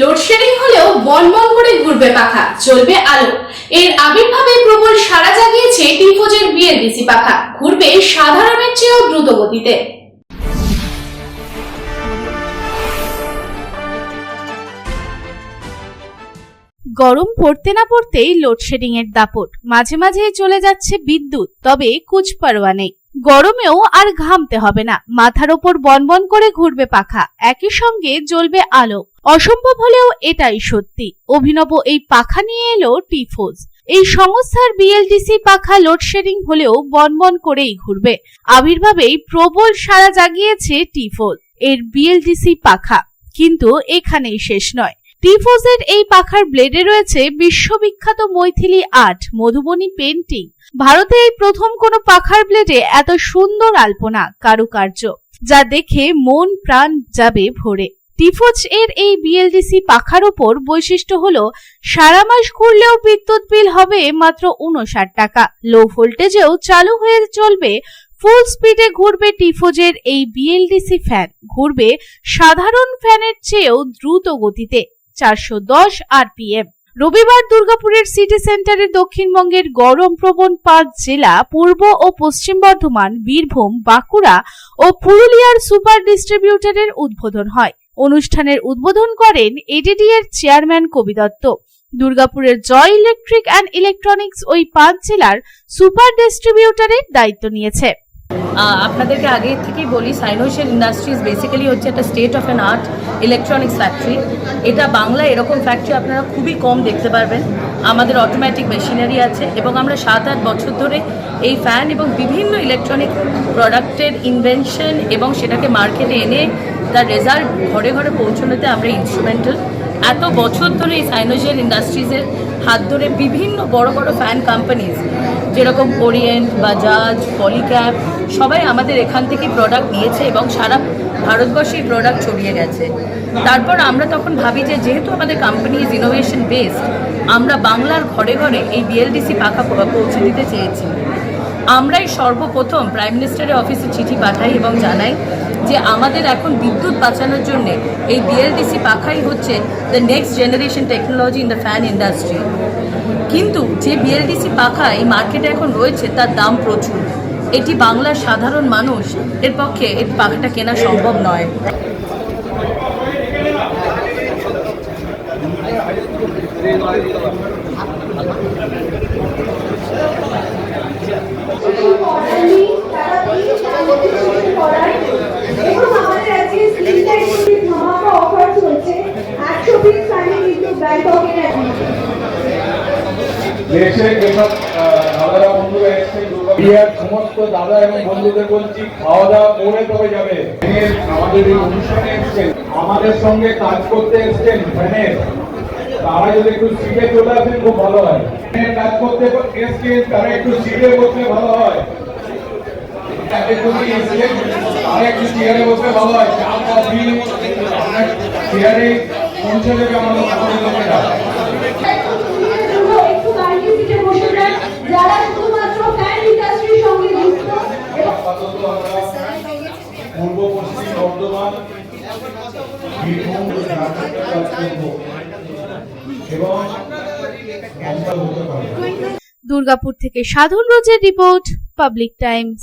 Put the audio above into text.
Load shedding হলেও বনবন করে ঘুরবে পাখা চলবে আলো। এর আবির্ভাবে প্রবল সাড়া জাগিয়েছে টিফোজের বিএলডিসি পাখা। ঘুরবে সাধারণের চেয়েও দ্রুত গতিতে গরম পড়তে না পড়তেই লোডশেডিং এর দাপট। মাঝে মাঝে চলে যাচ্ছে বিদ্যুৎ, তবে কুচপারোয়া নেই। গরমেও আর ঘামতে হবে না। মাথার ওপর বনবন করে ঘুরবে পাখা। একই সঙ্গে জ্বলবে আলো। অসম্ভব হলেও এটাই সত্যি। অভিনব এই পাখা নিয়ে এলো টিফোজ। এই সংস্থার বিএলডিসি পাখা লোডশেডিং হলেও বনবন করেই ঘুরবে। আবির্ভাবেই প্রবল সাড়া জাগিয়েছে টিফোজ, এর বিএলডিসি পাখা। কিন্তু এখানেই শেষ নয়। টিফোজের এই পাখার ব্লেডে রয়েছে বিশ্ববিখ্যাত মৈথিলি আর্ট মধুবনী পেন্টিং। ভারতে এই প্রথম কোনো পাখার ব্লেডে এত সুন্দর আলপনা, কারুকার্য, যা দেখে মন প্রাণ যাবে ভরে। টিফোজ এর এই বিএলডিসি পাখার উপর বৈশিষ্ট্য হলো, সারা মাস ঘুরলেও বিদ্যুৎ বিল হবে মাত্র উনষাট টাকা। লো ভোল্টেজেও চালু হয়ে চলবে ফুল স্পিডে ঘুরবে টিফোজের এই বিএলডিসি ফ্যান ঘুরবে সাধারণ ফ্যানের চেয়েও দ্রুত গতিতে, চারশো দশ আরপিএম রবিবার দুর্গাপুরের সিটি সেন্টারে দক্ষিণবঙ্গের গরম প্রবণ পাঁচ জেলা, পূর্ব ও পশ্চিম বর্ধমান, বীরভূম, বাঁকুড়া ও পুরুলিয়ার সুপার ডিস্ট্রিবিউটরের উদ্বোধন হয়। অনুষ্ঠানের উদ্বোধন করেন এডিডি এর চেয়ারম্যান কবি দত্ত। দুর্গাপুরের জয় ইলেকট্রিক অ্যান্ড ইলেকট্রনিক্স ওই পাঁচ জেলার সুপার ডিস্ট্রিবিউটরের দায়িত্ব নিয়েছে। আপনাদেরকে আগে থেকেই বলি সাইনোশিয়াল ইন্ডাস্ট্রিজ বেসিক্যালি হচ্ছে একটা state of an art electronics factory এটা বাংলায় এরকম ফ্যাক্টরি আপনারা খুবই কম দেখতে পারবেন। আমাদের অটোমেটিক মেশিনারি আছে এবং আমরা সাত আট বছর ধরে এই ফ্যান এবং বিভিন্ন ইলেকট্রনিক প্রোডাক্টের ইনভেনশন এবং সেটাকে মার্কেটে এনে তার রেজাল্ট ঘরে ঘরে পৌঁছানোতে আমরা ইনস্ট্রুমেন্টাল এত বছর ধরে এই সাইনোশিয়াল ইন্ডাস্ট্রিজের হাত ধরে বিভিন্ন বড় বড় ফ্যান কোম্পানিজ যেরকম ওরিয়েন্ট বাজাজ পলিক্যাপ সবাই আমাদের এখান থেকে প্রোডাক্ট নিয়েছে এবং সারা ভারতবর্ষে প্রোডাক্ট ছড়িয়ে গেছে। তারপর আমরা তখন ভাবি যে যেহেতু আমাদের কোম্পানি ইজ ইনোভেশন বেসড আমরা বাংলার ঘরে ঘরে এই বিএলডিসি পাখা পৌঁছে দিতে চেয়েছি। আমরাই সর্বপ্রথম প্রাইম মিনিস্টারের অফিসে চিঠি পাঠাই এবং জানাই যে আমাদের এখন বিদ্যুৎ বাঁচানোর জন্য এই বিএলডিসি পাখাই হচ্ছে the next generation technology in the fan industry কিন্তু যে বিএলডিসি পাখা এই মার্কেটে এখন রয়েছে, তার দাম প্রচুর। এটি বাংলার সাধারণ মানুষ এর পক্ষে এই পাখাটা কেনা সম্ভব নয়। দেশের যেসব বন্ধুরা দুর্গাপুরিয়ার সমস্ত দাদা এবং বন্ধুদের বলছি খাওয়া দাওয়া করে তবে যাবে। আমাদের এই অনুষ্ঠানে এসছেন, আমাদের সঙ্গে কাজ করতে এসছেন ফ্যানের। তারা যদি একটু সিটে চলে আসেন, খুব ভালো হয়। কাজ করতে এসছেন, তারা একটু সিটে বসলে ভালো হয়। চেয়ারে বসলে ভালো হয়। চা, কফি চেয়ারে পৌঁছে দেবে আমাদের লোকেরা একটু সুবিধার জন্য একটু দাঁড়িয়ে সিটে বসে যান যারা শুধুমাত্র ফ্যান ইন্ডাস্ট্রির সঙ্গে যুক্ত এবং আপাতত আমরা পূর্ব পশ্চিম বর্ধমান দুর্গাপুর থেকে সাধন রোজের রিপোর্ট পাবলিক টাইমস।